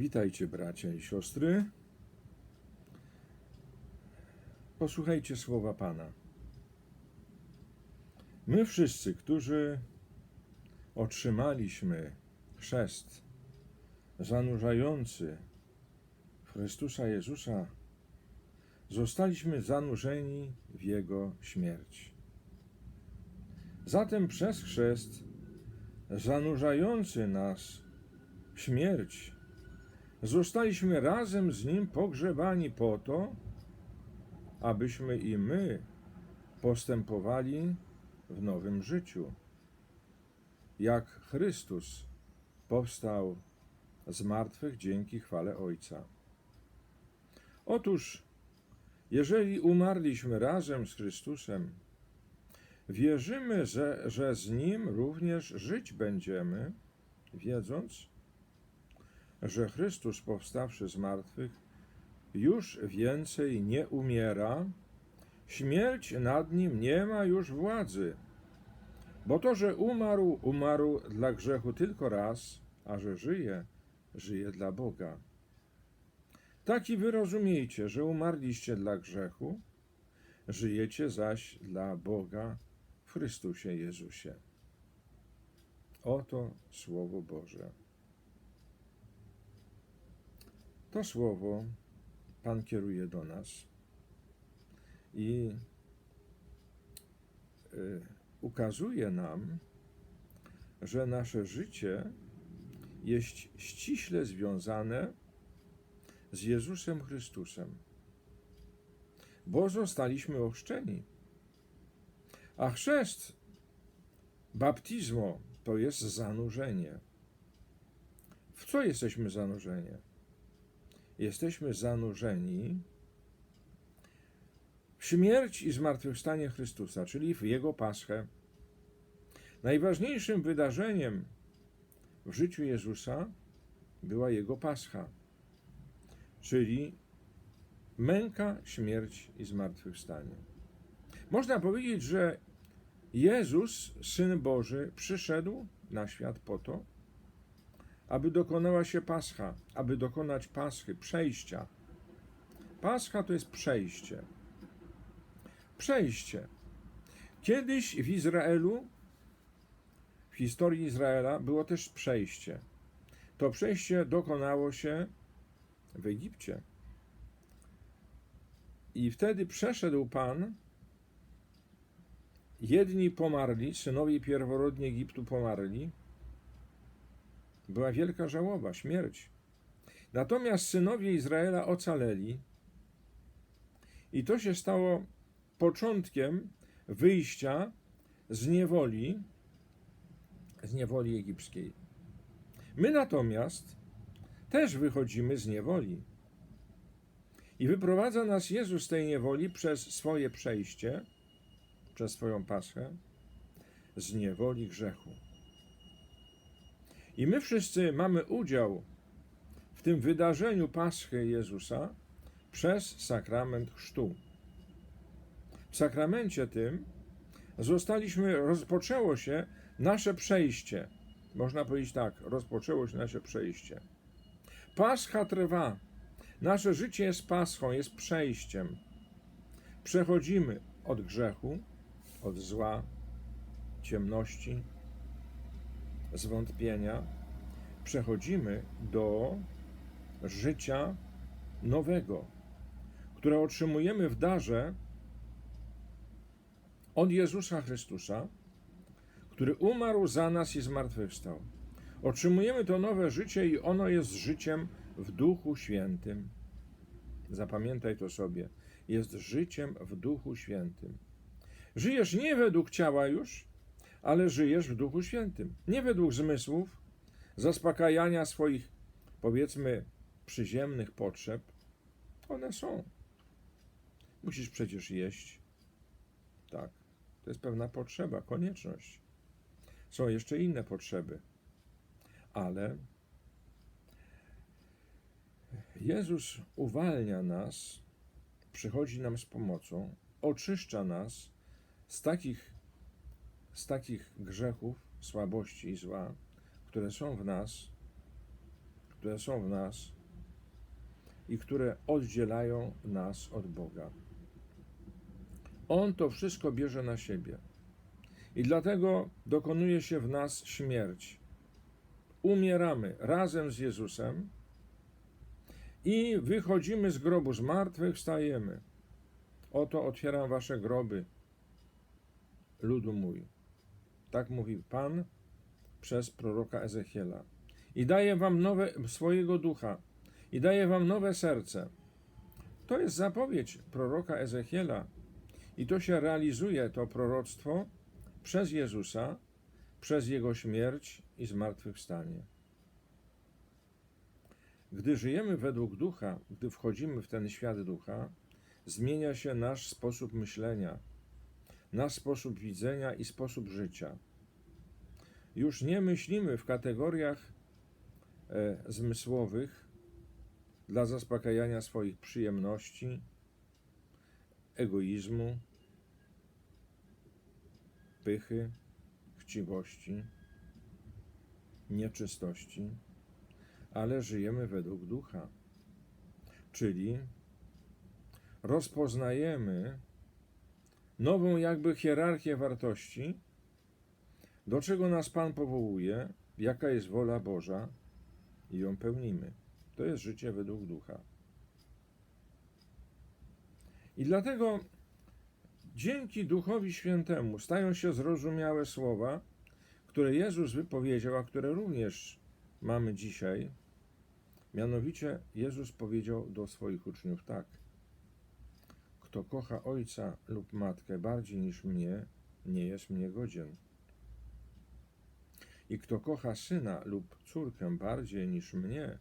Witajcie, bracia i siostry. Posłuchajcie słowa Pana. My wszyscy, którzy otrzymaliśmy chrzest zanurzający Chrystusa Jezusa, zostaliśmy zanurzeni w Jego śmierć. Zatem przez chrzest zanurzający nas śmierć zostaliśmy razem z Nim pogrzebani po to, abyśmy i my postępowali w nowym życiu. Jak Chrystus powstał z martwych dzięki chwale Ojca. Otóż, jeżeli umarliśmy razem z Chrystusem, wierzymy, że, że z Nim również żyć będziemy, wiedząc, że Chrystus powstawszy z martwych już więcej nie umiera, śmierć nad nim nie ma już władzy. Bo to, że umarł, umarł dla grzechu tylko raz, a że żyje, żyje dla Boga. Tak i wy rozumiejcie, że umarliście dla grzechu, żyjecie zaś dla Boga w Chrystusie Jezusie. Oto Słowo Boże. To słowo Pan kieruje do nas i y, ukazuje nam, że nasze życie jest ściśle związane z Jezusem Chrystusem, bo zostaliśmy ochrzczeni. A chrzest, baptizmo, to jest zanurzenie. W co jesteśmy zanurzeni? Jesteśmy zanurzeni w śmierć i zmartwychwstanie Chrystusa, czyli w Jego Paschę. Najważniejszym wydarzeniem w życiu Jezusa była Jego Pascha, czyli męka, śmierć i zmartwychwstanie. Można powiedzieć, że Jezus, Syn Boży, przyszedł na świat po to, aby dokonała się Pascha, aby dokonać Paschy, przejścia. Pascha to jest przejście. Przejście. Kiedyś w Izraelu, w historii Izraela, było też przejście. To przejście dokonało się w Egipcie. I wtedy przeszedł Pan. Jedni pomarli, synowie pierworodni Egiptu pomarli, była wielka żałoba, śmierć. Natomiast synowie Izraela ocaleli i to się stało początkiem wyjścia z niewoli, z niewoli egipskiej. My natomiast też wychodzimy z niewoli. I wyprowadza nas Jezus z tej niewoli przez swoje przejście, przez swoją paschę, z niewoli grzechu. I my wszyscy mamy udział w tym wydarzeniu Paschy Jezusa przez sakrament chrztu. W sakramencie tym zostaliśmy, rozpoczęło się nasze przejście. Można powiedzieć tak, rozpoczęło się nasze przejście. Pascha trwa. Nasze życie jest paschą, jest przejściem. Przechodzimy od grzechu, od zła, ciemności, zwątpienia, przechodzimy do życia nowego, które otrzymujemy w darze od Jezusa Chrystusa, który umarł za nas i zmartwychwstał. Otrzymujemy to nowe życie i ono jest życiem w Duchu Świętym. Zapamiętaj to sobie. Jest życiem w Duchu Świętym. Żyjesz nie według ciała już, ale żyjesz w Duchu Świętym. Nie według zmysłów, zaspokajania swoich, powiedzmy, przyziemnych potrzeb. One są. Musisz przecież jeść. Tak, to jest pewna potrzeba, konieczność. Są jeszcze inne potrzeby, ale Jezus uwalnia nas, przychodzi nam z pomocą, oczyszcza nas z takich z takich grzechów, słabości i zła, które są w nas, które są w nas i które oddzielają nas od Boga. On to wszystko bierze na siebie. I dlatego dokonuje się w nas śmierć. Umieramy razem z Jezusem i wychodzimy z grobu, z martwych wstajemy. Oto otwieram wasze groby, ludu mój. Tak mówi Pan przez proroka Ezechiela. I daje wam nowe swojego ducha, i daje wam nowe serce. To jest zapowiedź proroka Ezechiela, i to się realizuje, to proroctwo, przez Jezusa, przez Jego śmierć i zmartwychwstanie. Gdy żyjemy według ducha, gdy wchodzimy w ten świat ducha, zmienia się nasz sposób myślenia, nasz sposób widzenia i sposób życia. Już nie myślimy w kategoriach e, zmysłowych dla zaspokajania swoich przyjemności, egoizmu, pychy, chciwości, nieczystości, ale żyjemy według ducha. Czyli rozpoznajemy nową jakby hierarchię wartości, do czego nas Pan powołuje, jaka jest wola Boża i ją pełnimy. To jest życie według ducha. I dlatego dzięki Duchowi Świętemu stają się zrozumiałe słowa, które Jezus wypowiedział, a które również mamy dzisiaj. Mianowicie Jezus powiedział do swoich uczniów tak: Kto kocha ojca lub matkę bardziej niż mnie, nie jest mnie godzien. I kto kocha syna lub córkę bardziej niż mnie,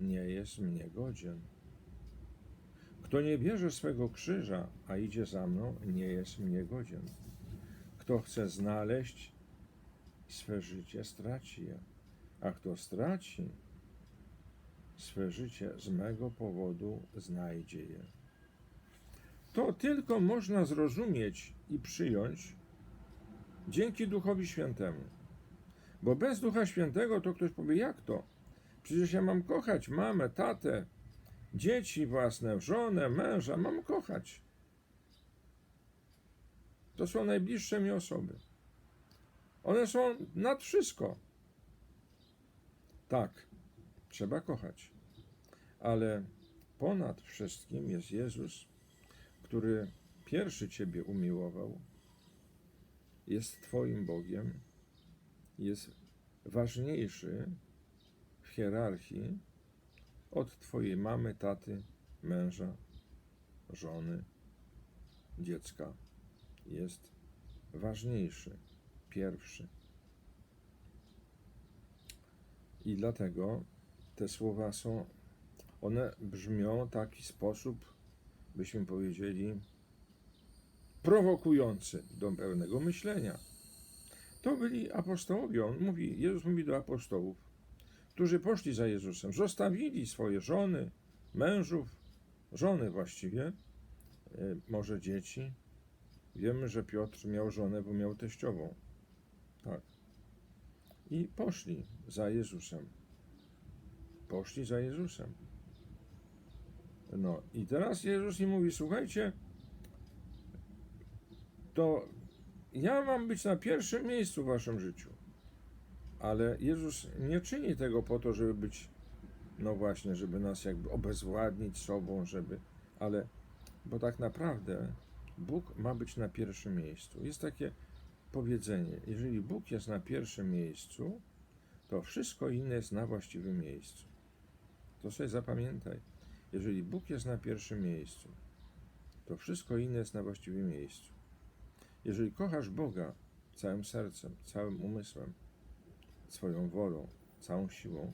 nie jest mnie godzien. Kto nie bierze swego krzyża, a idzie za mną, nie jest mnie godzien. Kto chce znaleźć swe życie, straci je, a kto straci swe życie z mego powodu, znajdzie je. To tylko można zrozumieć i przyjąć dzięki Duchowi Świętemu. Bo bez Ducha Świętego to ktoś powie, jak to? Przecież ja mam kochać mamę, tatę, dzieci własne, żonę, męża, mam kochać. To są najbliższe mi osoby. One są nad wszystko. Tak, trzeba kochać. Ale ponad wszystkim jest Jezus, który pierwszy Ciebie umiłował, jest Twoim Bogiem, jest ważniejszy w hierarchii od Twojej mamy, taty, męża, żony, dziecka. Jest ważniejszy, pierwszy. I dlatego te słowa są, one brzmią w taki sposób, byśmy powiedzieli, prowokujący do pełnego myślenia. To byli apostołowie. On mówi, Jezus mówi do apostołów, którzy poszli za Jezusem, zostawili swoje żony, mężów, żony właściwie, e, może dzieci. Wiemy, że Piotr miał żonę, bo miał teściową. Tak. I poszli za Jezusem. Poszli za Jezusem. No i teraz Jezus im mówi: Słuchajcie, to ja mam być na pierwszym miejscu w waszym życiu. Ale Jezus nie czyni tego po to, żeby być, no właśnie, żeby nas jakby obezwładnić sobą, żeby, ale, bo tak naprawdę Bóg ma być na pierwszym miejscu. Jest takie powiedzenie: jeżeli Bóg jest na pierwszym miejscu, to wszystko inne jest na właściwym miejscu. To sobie zapamiętaj. Jeżeli Bóg jest na pierwszym miejscu, to wszystko inne jest na właściwym miejscu. Jeżeli kochasz Boga całym sercem, całym umysłem, swoją wolą, całą siłą,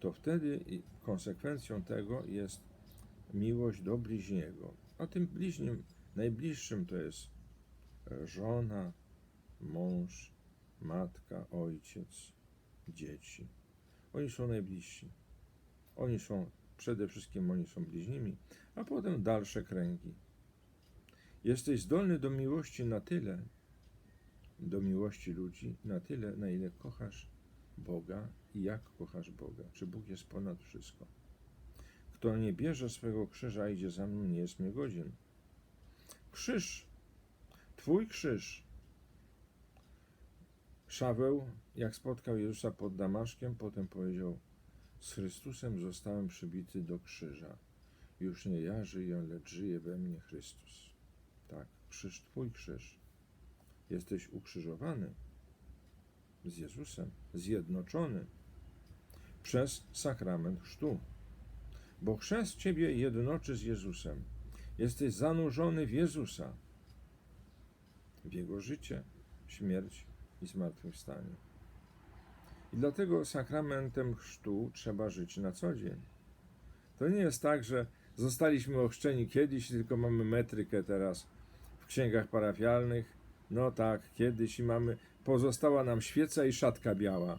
to wtedy konsekwencją tego jest miłość do bliźniego. A tym bliźnim, najbliższym to jest e, żona, mąż, matka, ojciec, dzieci. Oni są najbliżsi. Oni są, przede wszystkim oni są bliźnimi, a potem dalsze kręgi. Jesteś zdolny do miłości na tyle, do miłości ludzi, na tyle, na ile kochasz Boga i jak kochasz Boga? Czy Bóg jest ponad wszystko? Kto nie bierze swego krzyża, idzie za mną, nie jest mnie godzien. Krzyż, Twój krzyż. Szaweł, jak spotkał Jezusa pod Damaszkiem, potem powiedział: Z Chrystusem zostałem przybity do krzyża. Już nie ja żyję, lecz żyje we mnie Chrystus. Tak, krzyż, Twój krzyż. Jesteś ukrzyżowany z Jezusem, zjednoczony przez sakrament chrztu. Bo chrzest Ciebie jednoczy z Jezusem. Jesteś zanurzony w Jezusa, w Jego życie, śmierć i zmartwychwstanie. I dlatego sakramentem chrztu trzeba żyć na co dzień. To nie jest tak, że zostaliśmy ochrzczeni kiedyś, tylko mamy metrykę teraz w księgach parafialnych. No tak, kiedyś i mamy, pozostała nam świeca i szatka biała.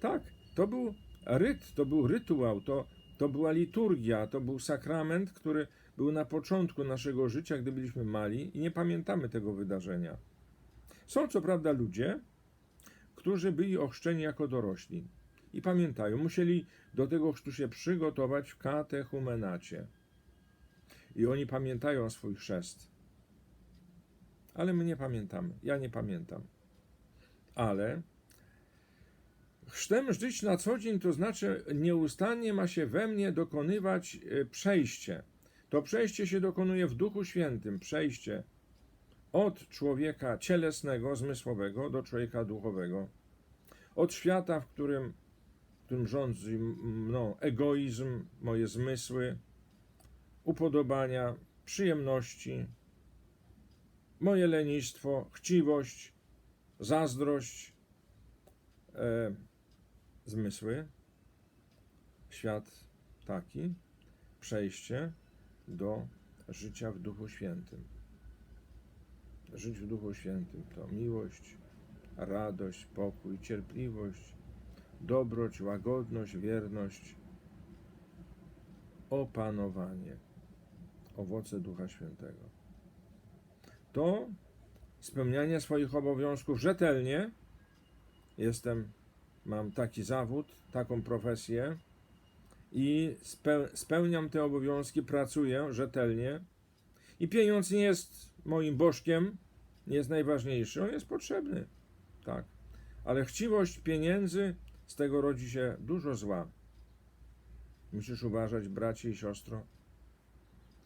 Tak, to był ryt, to był rytuał, to, to była liturgia, to był sakrament, który był na początku naszego życia, gdy byliśmy mali i nie pamiętamy tego wydarzenia. Są co prawda ludzie, którzy byli ochrzczeni jako dorośli i pamiętają, musieli do tego chrztu się przygotować w katechumenacie. I oni pamiętają swój chrzest. Ale my nie pamiętamy. Ja nie pamiętam. Ale chrztem żyć na co dzień, to znaczy nieustannie ma się we mnie dokonywać e, przejście. To przejście się dokonuje w Duchu Świętym. Przejście od człowieka cielesnego, zmysłowego do człowieka duchowego. Od świata, w którym, w którym rządzi mną egoizm, moje zmysły, upodobania, przyjemności, moje lenistwo, chciwość, zazdrość, e, zmysły, świat taki, przejście do życia w Duchu Świętym. W Duchu Świętym to miłość, radość, pokój, cierpliwość, dobroć, łagodność, wierność, opanowanie, owoce Ducha Świętego. To spełnianie swoich obowiązków rzetelnie. Jestem, mam taki zawód, taką profesję i spełniam te obowiązki, pracuję rzetelnie. I pieniądz nie jest moim bożkiem, nie jest najważniejszy, on jest potrzebny, tak. Ale chciwość pieniędzy, z tego rodzi się dużo zła. Musisz uważać, bracie i siostro,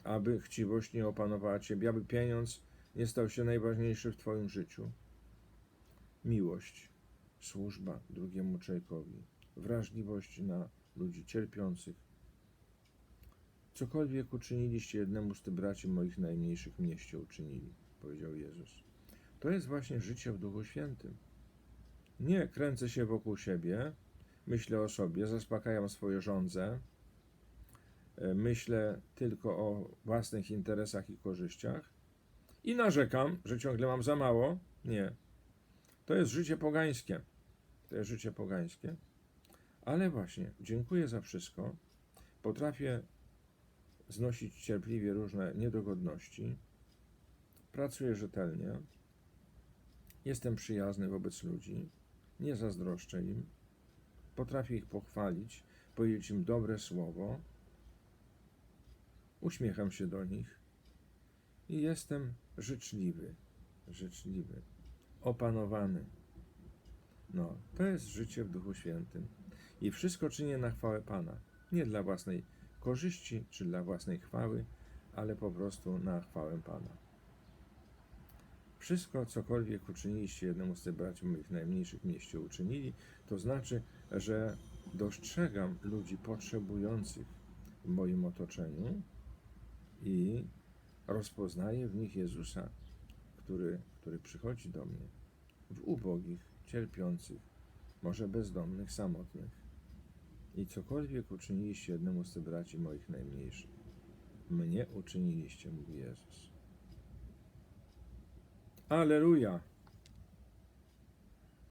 aby chciwość nie opanowała ciebie, aby pieniądz nie stał się najważniejszy w twoim życiu. Miłość, służba drugiemu człowiekowi, wrażliwość na ludzi cierpiących. Cokolwiek uczyniliście jednemu z tych braci moich najmniejszych, mieście uczynili, powiedział Jezus. To jest właśnie życie w Duchu Świętym. Nie kręcę się wokół siebie, myślę o sobie, zaspokajam swoje żądze, e, myślę tylko o własnych interesach i korzyściach i narzekam, że ciągle mam za mało. Nie. To jest życie pogańskie. To jest życie pogańskie. Ale właśnie, dziękuję za wszystko. Potrafię znosić cierpliwie różne niedogodności. Pracuję rzetelnie. Jestem przyjazny wobec ludzi. Nie zazdroszczę im. Potrafię ich pochwalić, powiedzieć im dobre słowo. Uśmiecham się do nich i jestem życzliwy, życzliwy, opanowany. No, to jest życie w Duchu Świętym. I wszystko czynię na chwałę Pana. Nie dla własnej korzyści czy dla własnej chwały, ale po prostu na chwałę Pana. Wszystko, cokolwiek uczyniliście jednemu z tych braci moich najmniejszych mieście uczynili, to znaczy, że dostrzegam ludzi potrzebujących w moim otoczeniu i rozpoznaję w nich Jezusa, który, który przychodzi do mnie, w ubogich, cierpiących, może bezdomnych, samotnych. I cokolwiek uczyniliście jednemu z tych braci moich najmniejszych, mnie uczyniliście, mówi Jezus. Aleluja!